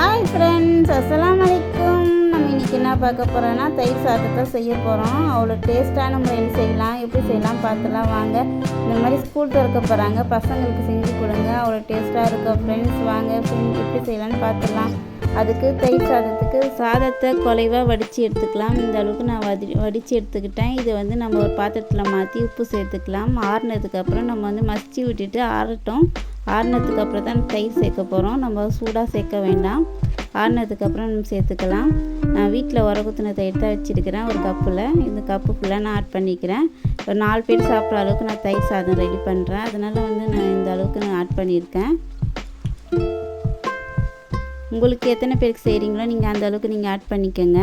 Hi friends அஸ்லாம் வலைக்கும் நம்ம இன்றைக்கி என்ன பார்க்க போகிறோன்னா தயிர் சாதத்தை செய்ய போகிறோம் அவ்வளோ டேஸ்ட்டான முறையில் செய்யலாம். எப்படி செய்யலாம் பார்த்துலாம் வாங்க. இந்த மாதிரி ஸ்கூல் திறக்க போகிறாங்க பசங்களுக்கு செஞ்சு கொடுங்க. அவ்வளோ டேஸ்ட்டாக இருக்கும் ஃப்ரெண்ட்ஸ் வாங்க ஃப்ரெண்ட்ஸ் எப்படி செய்யலாம்னு பார்த்துலாம். அதுக்கு தயிர் சாதத்துக்கு சாதத்தை குறைவாக வடித்து எடுத்துக்கலாம். இந்த அளவுக்கு நான் வடி வடித்து எடுத்துக்கிட்டேன். இதை வந்து நம்ம ஒரு பாத்திரத்தில் மாற்றி உப்பு சேர்த்துக்கலாம். ஆறுனதுக்கப்புறம் நம்ம வந்து மசிச்சு விட்டுட்டு ஆறட்டும். ஆறுனதுக்கு அப்புறம் தான் தயிர் சேர்க்க போகிறோம் நம்ம சூடாக சேர்க்க வேண்டாம். ஆறுனதுக்கப்புறம் நம்ம சேர்த்துக்கலாம். நான் வீட்டில் உரகுத்தின தயிர் தான் வச்சுருக்கிறேன். ஒரு கப்பில். இந்த கப்பு ஃபுல்லாக நான் ஆட் பண்ணிக்கிறேன். ஒரு நாலு பேர் சாப்பிட்ற அளவுக்கு நான் தயிர் சாதம் ரெடி பண்ணுறேன் அதனால் வந்து நான் இந்த அளவுக்கு நான் ஆட் பண்ணியிருக்கேன். உங்களுக்கு எத்தனை பேருக்கு செய்கிறீங்களோ நீங்கள் அந்த அளவுக்கு நீங்கள் ஆட் பண்ணிக்கோங்க.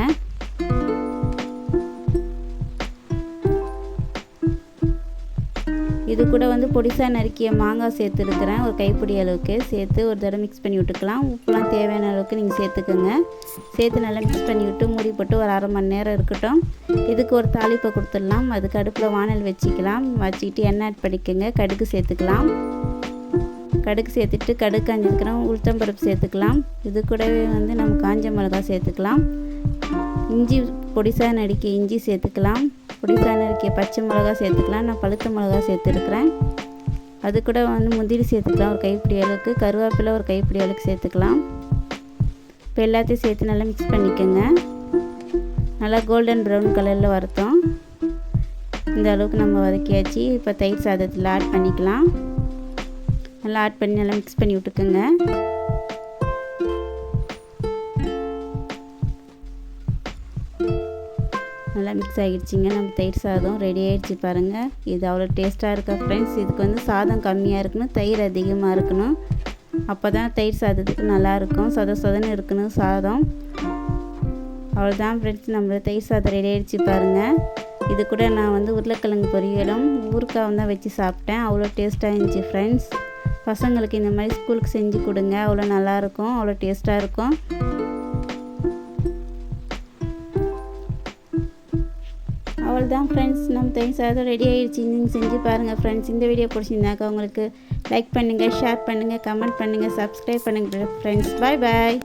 இது கூட வந்து பொடிசாக நறுக்கிய மாங்காய் சேர்த்துருக்குறேன். ஒரு கைப்பிடி அளவுக்கு சேர்த்து ஒரு தடவை மிக்ஸ் பண்ணி விட்டுக்கலாம். உப்புலாம் தேவையான அளவுக்கு நீங்கள் சேர்த்துக்கோங்க. சேர்த்து நல்லா மிக்ஸ் பண்ணி விட்டு மூடி போட்டு ஒரு அரை மணி நேரம் இருக்கட்டும். இதுக்கு ஒரு தாளிப்பை கொடுத்துடலாம். அதுக்கு அடுப்பில் வானல் வச்சுக்கலாம். வச்சுக்கிட்டு எண்ணெய் ஆட் பண்ணிக்கோங்க. கடுகு சேர்த்துக்கலாம். கடுகு சேர்த்துட்டு கடுகு காஞ்சிருக்கிறோம் உளுத்தம்பருப்பு சேர்த்துக்கலாம். இது கூடவே வந்து நம்ம காஞ்ச மிளகா சேர்த்துக்கலாம். இஞ்சி பொடிசாக நடிக்க இஞ்சி சேர்த்துக்கலாம். பொடிசாக நறுக்கிய பச்சை மிளகா சேர்த்துக்கலாம். நான் பழுத்த மிளகா சேர்த்துருக்குறேன். அது கூட வந்து முந்திரி சேர்த்துக்கலாம். ஒரு கைப்பிடி அளவுக்கு. கருவேப்பிலை ஒரு கைப்பிடி அளவுக்கு சேர்த்துக்கலாம். இப்போ எல்லாத்தையும் சேர்த்து நல்லா மிக்ஸ் பண்ணிக்கோங்க. நல்லா கோல்டன் ப்ரௌன் கலரில் வறுத்தோம் இந்த அளவுக்கு நம்ம வதக்கியாச்சு. இப்போ தயிர் சாதத்தில் ஆட் பண்ணிக்கலாம். நல்லா ஆட் பண்ணி நல்லா மிக்ஸ் பண்ணி விட்டுக்குங்க. நல்லா மிக்ஸ் ஆகிடுச்சிங்க. நம்ம தயிர் சாதம் ரெடி ஆகிடுச்சு பாருங்கள் இது அவ்வளோ டேஸ்ட்டாக இருக்கா ஃப்ரெண்ட்ஸ் இதுக்கு வந்து சாதம் கம்மியாக இருக்கணும் தயிர் அதிகமாக இருக்கணும். அப்போ தான் தயிர் சாதத்துக்கு நல்லாயிருக்கும் சொத சொதன்னு இருக்கணும் சாதம். அவ்வளோதான் ஃப்ரெண்ட்ஸ் நம்ம தயிர் சாதம் ரெடி ஆகிடுச்சு பாருங்கள் இது கூட நான் வந்து உருளைக்கிழங்கு பொரியலும் ஊறுக்காவும் தான் வச்சு சாப்பிட்டேன். அவ்வளோ டேஸ்ட்டாக இருந்துச்சு ஃப்ரெண்ட்ஸ் பசங்களுக்கு இந்த மாதிரி ஸ்கூலுக்கு செஞ்சு கொடுங்க. அவ்வளோ நல்லாயிருக்கும் அவ்வளோ டேஸ்ட்டாக இருக்கும். அவ்வளோதான் ஃப்ரெண்ட்ஸ் நம்ம தேங்க்ஸ் சாதம் ரெடி ஆகிடுச்சு நீங்கள் செஞ்சு பாருங்கள் ஃப்ரெண்ட்ஸ் இந்த வீடியோ பிடிச்சிருந்தாக்கா உங்களுக்கு லைக் பண்ணுங்கள் ஷேர் பண்ணுங்கள் கமெண்ட் பண்ணுங்கள் சப்ஸ்கிரைப் பண்ணுங்கள் ஃப்ரெண்ட்ஸ் பாய் பாய்